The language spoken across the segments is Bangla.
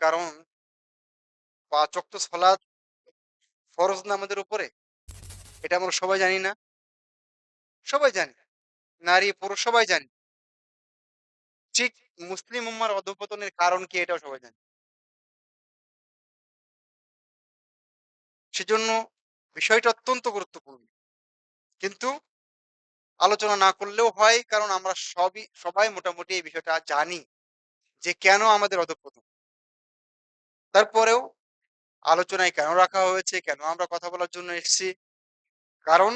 কারণ পাঁচ ওয়াক্ত সালাত ফরজ না আমাদের উপরে, এটা আমরা সবাই জানি না। সবাই জানি। নারী, পুরুষ সবাই জানি। ঠিক মুসলিম উম্মার অধপতনের কারণ কি এটাও সবাই জানি। সেজন্য বিষয়টা অত্যন্ত গুরুত্বপূর্ণ। কিন্তু আলোচনা না করলেও হয়, কারণ আমরা সবই, সবাই মোটামুটি এই বিষয়টা জানি যে কেন আমাদের অধপতন। তারপরেও আলোচনায় কেন রাখা হয়েছে, কেন আমরা কথা বলার জন্য এসেছি? কারণ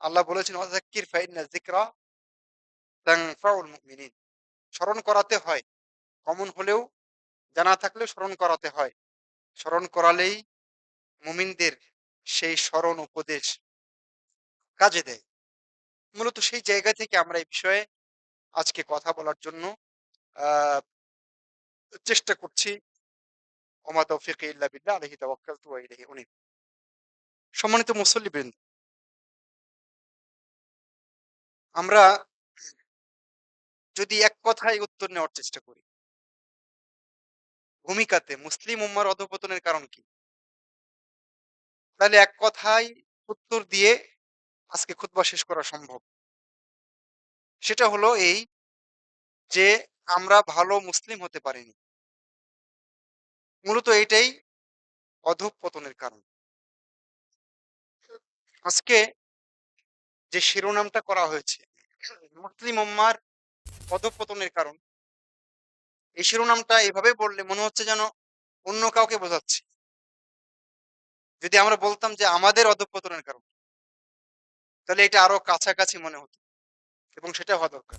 আল্লাহ বলেছেন ওয়াজাক্কির ফাইন্না যিকরা তানফাউল মুমিনিন স্মরণ করাতে হয়। কমন হলেও জানা থাকলেও স্মরণ করাতে হয়। স্মরণ করালেই মুমিনদের সেই স্মরণ উপদেশ কাজে দেয়। মূলত সেই জায়গা থেকে আমরা এই বিষয়ে আজকে কথা বলার জন্য চেষ্টা করছি। ওমা তৌফিক ইল্লা বিল্লাহ, আলাইহি তাওয়াক্কালতু ওয়া ইলাইহি উনীব। সম্মানিত মুসল্লিবৃন্দ, আমরা যদি এক কথায় উত্তর নেওয়ার চেষ্টা করি, ভূমিকাতে মুসলিম উম্মার অধপতনের কারণ কি? তাহলে এক কথায় উত্তর দিয়ে আজকে খুতবা শেষ করা সম্ভব। সেটা হলো এই যে আমরা ভালো মুসলিম হতে পারিনি। মূলত এটাই অধঃপতনের কারণ। আজকে যে শিরোনামটা করা হয়েছে মুসলিম উম্মার অধঃপতনের কারণ, এই শিরোনামটা এভাবে বললে মনে হচ্ছে যেন অন্য কাউকে বোঝাচ্ছে। যদি আমরা বলতাম যে আমাদের অধঃপতনের কারণ, তাহলে এটা আরও কাছাকাছি মনে হতো এবং সেটা হওয়া দরকার।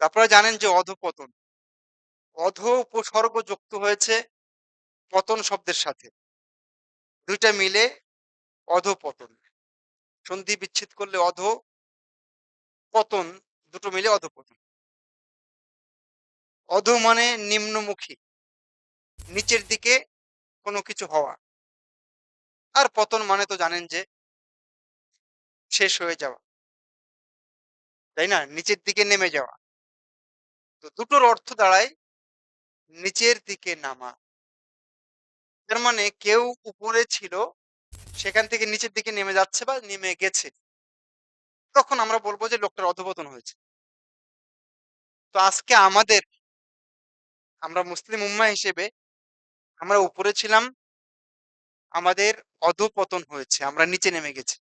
আপনারা জানেন যে অধপতন অধ উপসর্গ যুক্ত হয়েছে পতন শব্দের সাথে। দুইটা মিলে অধপতন। সন্ধি বিচ্ছেদ করলে অধ, পতন দুটো মিলে অধপতন। অধ মানে নিম্নমুখী, নিচের দিকে কোনো কিছু হওয়া। আর পতন মানে তো জানেন যে শেষ হয়ে যাওয়া। তাই না? নিচের দিকে নেমে যাওয়া। তো দুটোর অর্থ দাঁড়ায় নিচের দিকে নামা। তার মানে কেউ উপরে ছিল, সেখান থেকে নিচের দিকে নেমে যাচ্ছে বা নেমে গেছে। তখন আমরা বলব যে লোকটার অধপতন হয়েছে। তো আজকে আমাদের, আমরা মুসলিম উম্মা হিসেবে আমরা উপরে ছিলাম, আমাদের অধপতন হয়েছে, আমরা নিচে নেমে গেছি।